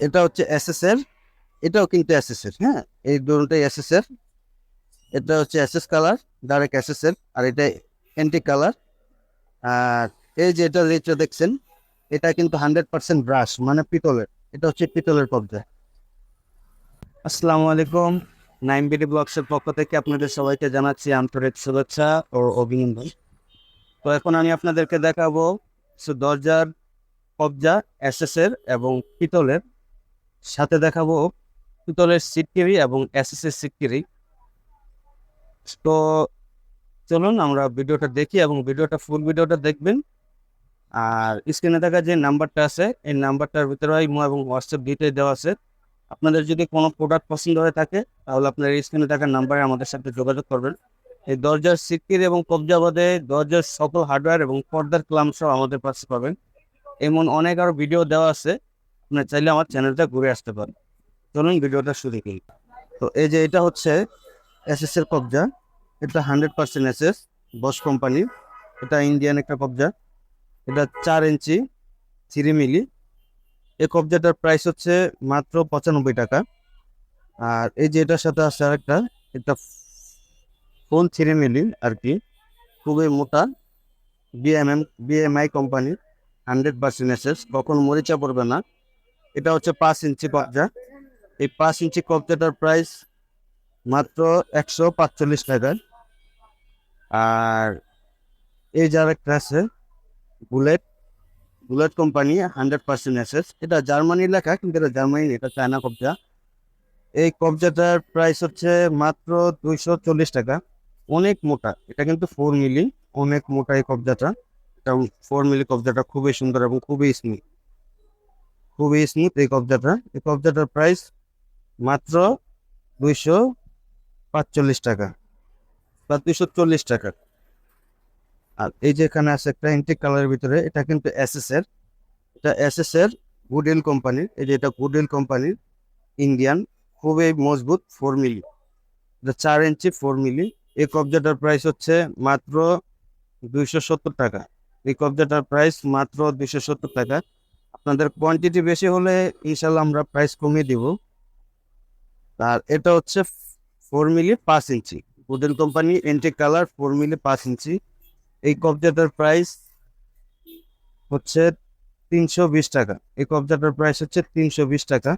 এটা হচ্ছে এসএস এর এটাও কিন্তু এসএস এর হ্যাঁ? এই দুটোটাই এসএস এর এটা হচ্ছে এসএস কালার ডাইরেক্ট এসএস এর আর এটা এন্টি কালার আর এই যে এটা রেটটা দেখছেন, এটা কিন্তু হান্ড্রেড পার্সেন্ট ব্রাশ মানে পিতলের, এটা হচ্ছে পিতলের কবজা। আসসালামু আলাইকুম নাইন বিডি ব্লগসের পক্ষ থেকে আপনাদের সবাইকে জানাচ্ছি আন্তরিক শুভেচ্ছা ও অভিনন্দন। তো এখন আমি আপনাদেরকে দেখাবো দরজার কবজা এসএস এর এবং পিতলের সাথে দেখাবো পিতলের সিটকিরি এবং এসএস এর সিটকিরি তো চলুন আমরা ভিডিওটা দেখি এবং ভিডিওটা ফুল ভিডিওটা দেখবেন। আর স্ক্রিনে দেখা যে নাম্বারটা আছে, এই নাম্বারটার ভিতরে ইমো এবং হোয়াটসঅ্যাপ ডিটেল দেওয়া আছে। আপনাদের যদি কোনো প্রোডাক্ট পছন্দ হয়ে থাকে, তাহলে আপনার স্ক্রিনে থাকা নাম্বারে আমাদের সাথে যোগাযোগ করবেন। এই দরজার সিটকির এবং কবজা বাদে দরজার সকল হার্ডওয়্যার এবং পর্দার ক্লাম সহ আমাদের পাশে পাবেন। এমন অনেক আরও ভিডিও দেওয়া আছে। আপনার চাইলে আমার চ্যানেলটা ঘুরে আসতে পারেন। চলুন ভিডিওটা শুরু করি। তো এই যে এটা হচ্ছে এসএস এর কবজা। এটা হান্ড্রেড পার্সেন্ট এসএস বস কোম্পানির এটা ইন্ডিয়ান একটা কবজা। এটা চার ইঞ্চি থ্রি মিলি এই কবজাটার প্রাইস হচ্ছে মাত্র পঁচানব্বই টাকা। আর এই যে এটার সাথে আছে আরেকটা, এটা ফোন থ্রি মিলি আর কি। খুবই মোটা বিএমএম বিএমআই কোম্পানির হান্ড্রেড পার্সেন্ট এসএস কখনো মরিচা পড়বে না। এটা হচ্ছে পাঁচ ইঞ্চি কবজা। এই পাঁচ ইঞ্চি কবজাটার প্রাইস মাত্র একশো পাঁচচল্লিশ টাকা। আর এই যার একটা আছে, bullet. Bullet company, hundred percent SS এটা জার্মানির লেখা, কিন্তু এটা জার্মানি এটা চায়না কবজা। এই কবজাটার প্রাইস হচ্ছে মাত্র দুইশো চল্লিশ টাকা। অনেক মোটা, এটা কিন্তু ফোর মিলি অনেক মোটা এই কবজাটা। এটা ফোর মিলি কবজাটা খুবই সুন্দর এবং খুবই স্মুথ খুবই স্মুথ এই কবজাটা। এই কবজাটার প্রাইস মাত্র দুইশো পাঁচচল্লিশ টাকা বা দুইশো চল্লিশ টাকা। আর এই যে এখানে আছে একটা এন্টিক কালারের ভিতরে, এটা কিন্তু এসএস এর এটা এসএস এর গুডেল কোম্পানির এই যে এটা গুডেল কোম্পানির ইন্ডিয়ান খুবই মজবুত ফোর মিলি এটা চার ইঞ্চি ফোর মিলি এই কবজাটার প্রাইস হচ্ছে মাত্র দুইশো সত্তর টাকা। এই কবজাটার প্রাইস মাত্র দুইশো সত্তর টাকা। আপনাদের কোয়ান্টিটি বেশি হলে ইনশাল্লাহ আমরা প্রাইস কমিয়ে দিব। আর এটা হচ্ছে ফোর মিলি পাঁচ ইঞ্চি। গুডেল company antique colour four milli পাঁচ ইঞ্চি। এই কবজাটার প্রাইস হচ্ছে তিনশো বিশ টাকা। এই কবজাটার প্রাইস হচ্ছে তিনশো বিশ টাকা।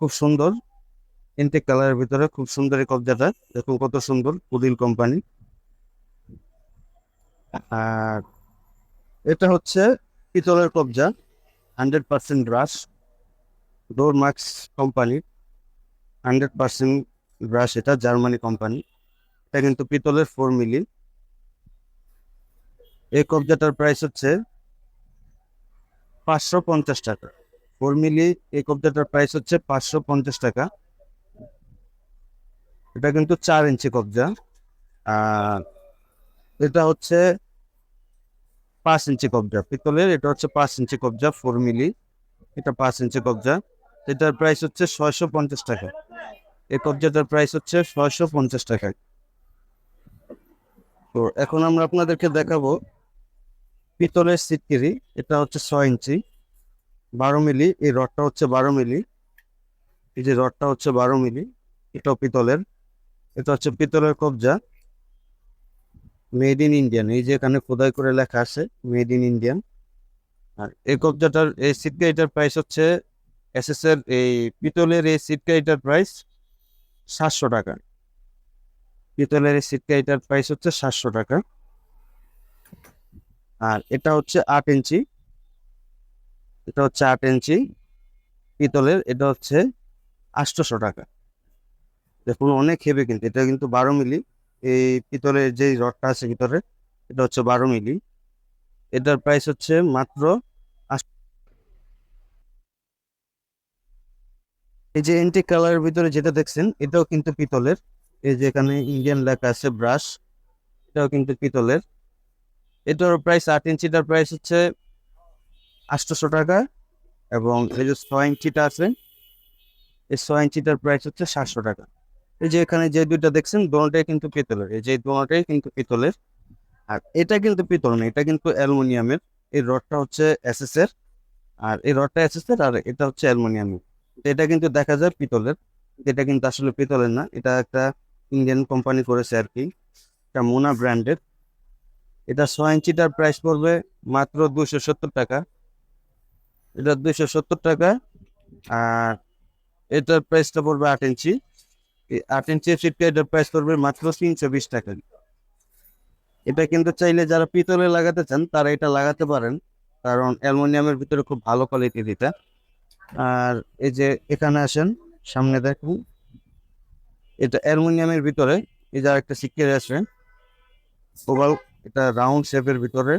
খুব সুন্দর। ইনটেক কালারের ভিতরে খুব সুন্দর এই কবজাটা। দেখুন কত সুন্দর কুদিল কোম্পানি আর এটা হচ্ছে পিতলের কবজা। Hundred percent brass, door marks কোম্পানির হান্ড্রেড পার্সেন্ট ব্রাশ এটা জার্মানি কোম্পানি। এটা কিন্তু পিতলের ফোর মিলি এই কবজাটার প্রাইস হচ্ছে পাঁচশো পঞ্চাশ টাকা। ফোর মিলি এই কবজাটার প্রাইস হচ্ছে পাঁচশো পঞ্চাশ টাকা। এটা কিন্তু চার ইঞ্চি কবজা। এটা হচ্ছে পাঁচ ইঞ্চি কবজা। পিতলের, এটা হচ্ছে পাঁচ ইঞ্চি কবজা ফোর মিলি এটা পাঁচ ইঞ্চি কবজা। এটার প্রাইস হচ্ছে ছয়শো পঞ্চাশ টাকা। এই কবজাটার প্রাইস হচ্ছে ছয়শো পঞ্চাশ টাকা। তো এখন আমরা আপনাদেরকে দেখাবো পিতলের সিটকিরি। এটা হচ্ছে ছয় ইঞ্চি, বারো মিলি এই রডটা হচ্ছে বারো মিলি এই যে রডটা হচ্ছে বারো মিলি এটাও পিতলের। এটা হচ্ছে পিতলের কবজা। মেড ইন ইন্ডিয়ান এই যে এখানে খোদাই করে লেখা আছে মেড ইন ইন্ডিয়ান আর এই কবজাটার, এই সিটকারিটার প্রাইস হচ্ছে এসএস এর এই পিতলের এই সিটকারিটার প্রাইস সাতশো টাকা। পিতলের এই সিটকারিটার প্রাইস হচ্ছে সাতশো টাকা। আর এটা হচ্ছে আট ইঞ্চি। এটা হচ্ছে আট ইঞ্চি পিতলের, এটা হচ্ছে আটশোশো টাকা। দেখুন, অনেক হেভি কিন্তু, এটা কিন্তু বারো মিলি। এই পিতলের যে রডটা আছে ভিতরে, এটা হচ্ছে বারো মিলি। এটার প্রাইস হচ্ছে মাত্র এই যে এন্টিক কালারের ভিতরে যেটা দেখছেন, এটাও কিন্তু পিতলের। এই যে এখানে ইন্ডিয়ান লেখা আছে ব্রাশ এটাও কিন্তু পিতলের। এটার প্রাইস আট ইঞ্চিটার প্রাইস হচ্ছে আটশোশো টাকা এবং এই যে ছয় ইঞ্চিটা আছে, এই ছয় ইঞ্চিটার প্রাইস হচ্ছে সাতশো টাকা। এই যে এখানে যে দুইটা দেখছেন দোনোটাই কিন্তু পিতলের। এই যে দোনোটাই কিন্তু পিতলের। আর এটা কিন্তু পিতল না, এটা কিন্তু অ্যালুমিনিয়ামের। এই রডটা হচ্ছে এসএস এর। আর এই রডটা এসেসের আর এটা হচ্ছে অ্যালুমিনিয়ামের। এটা কিন্তু দেখা যায় পিতলের। এটা কিন্তু আসলে পিতলের না, এটা একটা ইন্ডিয়ান কোম্পানি করেছে আর কি। এটা মোনা ব্র্যান্ডের। এটা ছয় ইঞ্চিটার প্রাইস পড়বে মাত্র দুশো সত্তর টাকা। এটা দুশো সত্তর টাকা, আর এটার প্রাইসটা পড়বে আট ইঞ্চি। আট ইঞ্চি সিটটা এটার প্রাইস পড়বে মাত্র তিনশো বিশ টাকা। এটা কিন্তু চাইলে যারা পিতলে লাগাতে চান, তারা এটা লাগাতে পারেন। কারণ অ্যালুমিনিয়ামের ভিতরে খুব ভালো কোয়ালিটির এটা। আর এই যে এখানে আসেন, সামনে দেখুন। এটা অ্যালুমিনিয়ামের ভিতরে, এই যে একটা সিকের আছে ওভাল এটা রাউন্ড শেপের ভিতরে।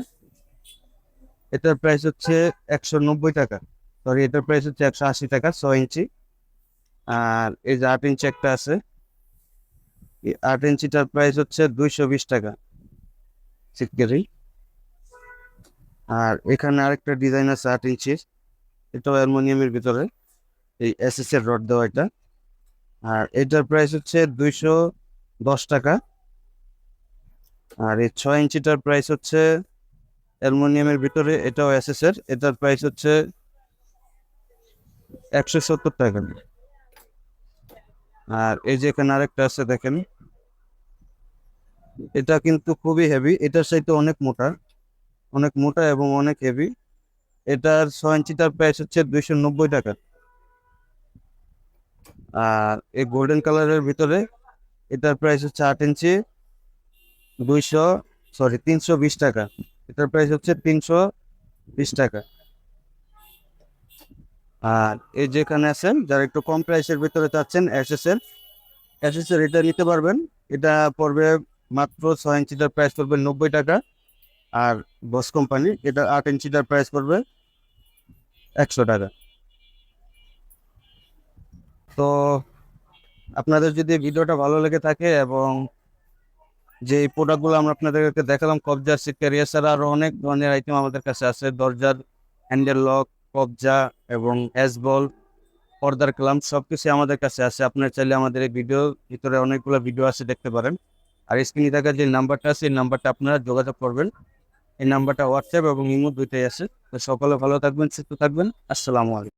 এটার প্রাইস হচ্ছে একশো নব্বই টাকা। সরি এটার প্রাইস হচ্ছে একশো আশি টাকা, ছয় ইঞ্চি আর এই যে আট ইঞ্চি একটা আছে, এই আট ইঞ্চিটার প্রাইস হচ্ছে দুইশো বিশ টাকা সিটকেরি আর এখানে আরেকটা ডিজাইন আছে আট ইঞ্চির, এটাও অ্যালুমিনিয়ামের ভিতরে, এই এসএস এর রড দেওয়া এটা। আর এটার প্রাইস হচ্ছে দুইশো দশ টাকা। আর এই ছয় ইঞ্চিটার প্রাইস হচ্ছে অ্যালুমিনিয়ামের ভিতরে, এটাও এসএস এর, এটার প্রাইস হচ্ছে একশো সত্তর টাকা। আর এই যে এখানে আরেকটা আছে দেখেন। এটা কিন্তু খুবই হেভি এটার সাইতে অনেক মোটা অনেক মোটা এবং অনেক হেভি এটার ছয় ইঞ্চিটার প্রাইস হচ্ছে দুইশো নব্বই টাকা। আর এই গোল্ডেন কালারের ভিতরে এটার প্রাইস হচ্ছে আট ইঞ্চি দুইশো সরি তিনশো বিশ টাকা। এটার প্রাইস হচ্ছে তিনশো বিশ টাকা। আর এই যেখানে আছেন, যারা একটু কম প্রাইসের ভিতরে চাচ্ছেন এসএস এর এটা নিতে পারবেন। এটা পড়বে মাত্র ছয় ইঞ্চিটার প্রাইস পড়বে নব্বই টাকা। আর বস কোম্পানি এটা আট ইঞ্চিটার প্রাইস পড়বে একশো টাকা। তো আপনাদের যদি ভিডিওটা ভালো লেগে থাকে এবং যে প্রোডাক্টগুলো আমরা আপনাদেরকে দেখালাম কবজার সিটকার এছাড়া আরও অনেক ধরনের আইটেম আমাদের কাছে আছে। দরজার হ্যান্ডেল লক কবজা এবং বল, পর্দার ক্লাম সবকিছু আমাদের কাছে আছে। আপনার চাইলে আমাদের এই ভিডিও ভিতরে অনেকগুলো ভিডিও আছে দেখতে পারেন। আর স্ক্রিনে থাকা যে নাম্বারটা আছে, এই নাম্বারটা আপনারা যোগাযোগ করবেন। এই নাম্বারটা হোয়াটসঅ্যাপ এবং ইমো দুইটাই আছে। তো সকলে ভালো থাকবেন, সুস্থ থাকবেন। আসসালামু আলাইকুম।